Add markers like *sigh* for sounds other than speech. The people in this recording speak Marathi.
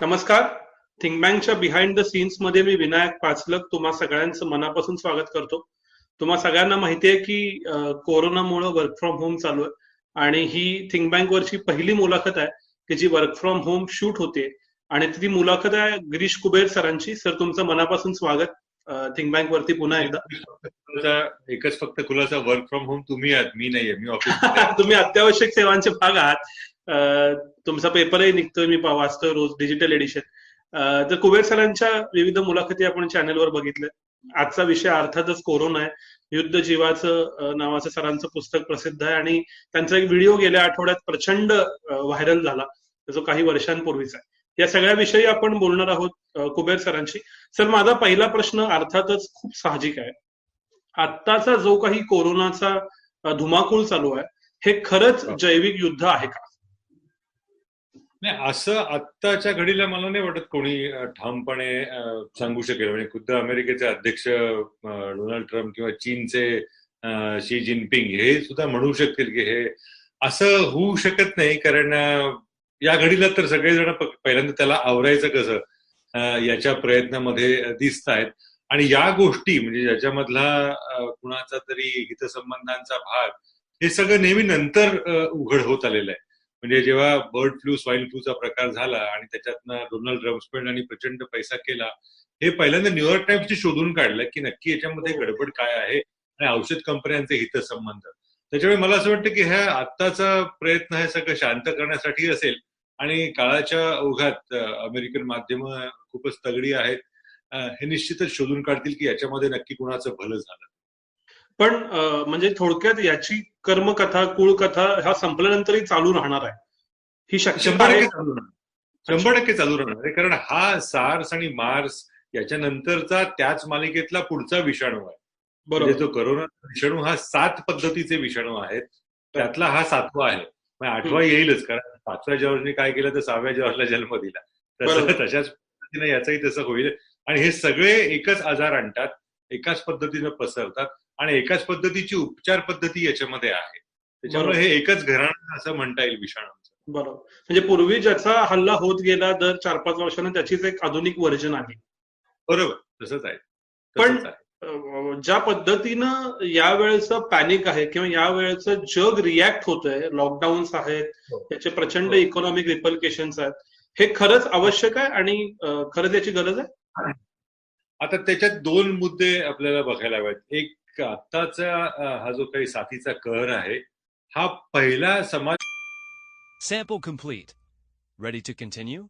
नमस्कार. थिंक बँकच्या बिहाइंड द सीन्समध्ये मी विनायक पाचलक तुम्हा सगळ्यांचं मनापासून स्वागत करतो. तुम्हा सगळ्यांना माहिती आहे की कोरोनामुळे वर्क फ्रॉम होम चालू आहे. आणि ही थिंक बँक वरची पहिली मुलाखत आहे की जी वर्क फ्रॉम होम शूट होते. आणि ती मुलाखत आहे गिरीश कुबेर सरांची. सर तुमचं मनापासून स्वागत थिंक बँक वरती पुन्हा एकदा. एकच फक्त खुलासा वर्क फ्रॉम होम तुम्ही आहात. मी नाहीये. मी ऑफिस *laughs* तुम्ही अत्यावश्यक सेवांचे भाग आहात. तुमचा पेपरही निघतोय मी वाचतोय रोज डिजिटल एडिशन तर कुबेर सरांच्या विविध मुलाखती आपण चॅनलवर बघितल्या. आजचा विषय अर्थातच कोरोना आहे. युद्ध जीवाचं नावाचं सरांचं पुस्तक प्रसिद्ध आहे आणि त्यांचा एक व्हिडिओ गेल्या आठवड्यात प्रचंड व्हायरल झाला. जो काही वर्षांपूर्वीचा आहे. या सगळ्याविषयी आपण बोलणार आहोत कुबेर सरांशी. सर माझा पहिला प्रश्न अर्थातच खूप साहजिक आहे. आत्ताचा जो काही कोरोनाचा धुमाकूळ चालू आहे हे खरंच जैविक युद्ध आहे का? नाही असं आत्ताच्या घडीला मला नाही वाटत कोणी ठामपणे सांगू शकेल. म्हणजे खुद्द अमेरिकेचे अध्यक्ष डोनाल्ड ट्रम्प किंवा चीनचे शी जिनपिंग हे सुद्धा म्हणू शकतील की हे असं होऊ शकत नाही. कारण या घडीला तर सगळेजण पहिल्यांदा त्याला आवरायचं कसं याच्या प्रयत्नामध्ये दिसत आहेत. आणि या गोष्टी म्हणजे ज्याच्यामधला कुणाचा तरी हितसंबंधांचा भाग हे सगळं नेहमी नंतर उघड होत आलेलं आहे. म्हणजे जेव्हा बर्ड फ्लू स्वाईन फ्लूचा प्रकार झाला आणि त्याच्यातनं डोनाल्ड रम्सपेंड आणि प्रचंड पैसा केला हे पहिल्यांदा न्यूयॉर्क टाइम्सची शोधून काढलं की नक्की याच्यामध्ये गडबड काय आहे आणि औषध कंपन्यांचे हितसंबंध. त्याच्यामुळे मला असं वाटतं की ह्या आत्ताचा प्रयत्न हे सगळं शांत करण्यासाठी असेल आणि काळाच्या ओघात अमेरिकन माध्यम खूपच तगडी आहेत हे निश्चितच शोधून काढतील की याच्यामध्ये नक्की कुणाचं भलं झालं. पण म्हणजे थोडक्यात याची कर्मकथा कुळकथा ह्या संपल्यानंतरही चालू राहणार आहे. ही शंभर टक्के चालू राहणार. शंभर टक्के चालू राहणार. आहे कारण हा सार्स आणि मार्स याच्यानंतरचा त्याच मालिकेतला पुढचा विषाणू आहे. बरोबर. जो करोना विषाणू हा सात पद्धतीचे विषाणू आहेत. त्यातला हा सातवा आहे. आठवा येईलच कारण पाचव्या जॉर्जने काय केलं तर सहाव्या जॉर्जला जन्म दिला. तसं तशाच पद्धतीने याचंही तसं होईल. आणि हे सगळे एकच आजार आणतात. एकाच पद्धतीनं पसरतात आणि एकाच पद्धतीची उपचार पद्धती याच्यामध्ये आहे. त्याच्यामुळे हे एकच घराणं असं म्हणता येईल विषाणूचं. बरोबर. म्हणजे पूर्वी ज्याचा हल्ला होत गेला दर चार पाच वर्षांना त्याचीच एक आधुनिक व्हर्जन आहे. बरोबर. तसंच आहे. पण ज्या पद्धतीनं यावेळेचं पॅनिक आहे किंवा यावेळेचं जग रिॲक्ट होत आहे लॉकडाऊन्स आहेत त्याचे प्रचंड इकॉनॉमिक रिपल्केशन्स आहेत हे खरंच आवश्यक आहे आणि खरंच याची गरज आहे. आता त्याच्यात दोन मुद्दे आपल्याला बघायला हवेत. एक आत्ताचा हा जो काही साथीचा कहर आहे हा पहिला समाज sample complete ready to continue